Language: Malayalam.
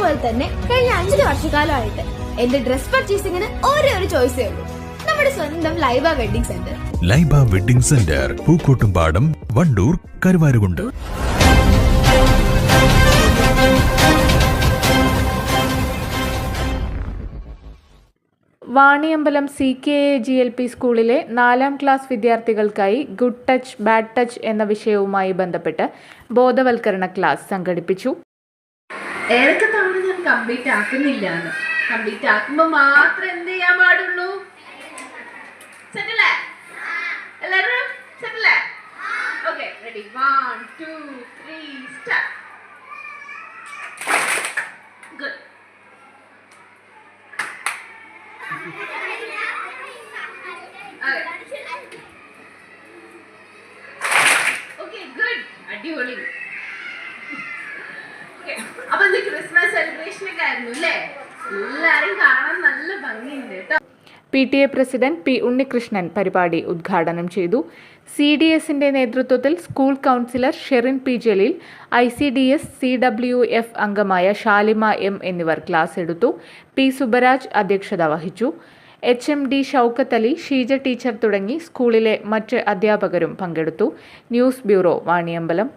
പോലെ തന്നെ കഴിഞ്ഞ അഞ്ചു വർഷക്കാലമായിട്ട് എന്റെ ഡ്രസ് പർച്ചേസിംഗിന് ഒരേ ഒരു ചോയ്സേ ഉള്ളൂ. നമ്മുടെ സ്വന്തം Laiba wedding centre Laiba wedding centre Pookkottumpadam Wandoor Karuvarakundu. Vaniyambalam C K A G L P സ്കൂളിലെ നാലാം ക്ലാസ് വിദ്യാർത്ഥികൾക്കായി ഗുഡ് ടച്ച് ബാഡ് ടച്ച് എന്ന വിഷയവുമായി ബന്ധപ്പെട്ട് ബോധവൽക്കരണ ക്ലാസ് സംഘടിപ്പിച്ചു. ഏതൊക്കെ ഞാൻ കംപ്ലീറ്റ് ആക്കുന്നില്ല കംപ്ലീറ്റ് ആക്കുമ്പോ മാത്രം എന്ത് ചെയ്യാൻ പാടുള്ളൂ? അടിപൊളി. അപ്പൊ ക്രിസ്മസ് അല്ലേ? എല്ലാരും കാണാൻ നല്ല ഭംഗിയുണ്ട് കേട്ടോ. P T A president P Unnikrishnan പരിപാടി ഉദ്ഘാടനം ചെയ്തു. സി ഡി എസിന്റെ നേതൃത്വത്തിൽ school counsellor Sherin P Jaleel I C D S C W F അംഗമായ ഷാലിമ എം എന്നിവർ ക്ലാസ് എടുത്തു. പി സുബരാജ് അധ്യക്ഷത വഹിച്ചു. H M D Shoukath Ali Sheeja teacher തുടങ്ങി സ്കൂളിലെ മറ്റ് അധ്യാപകരും പങ്കെടുത്തു. News bureau Vaniyambalam.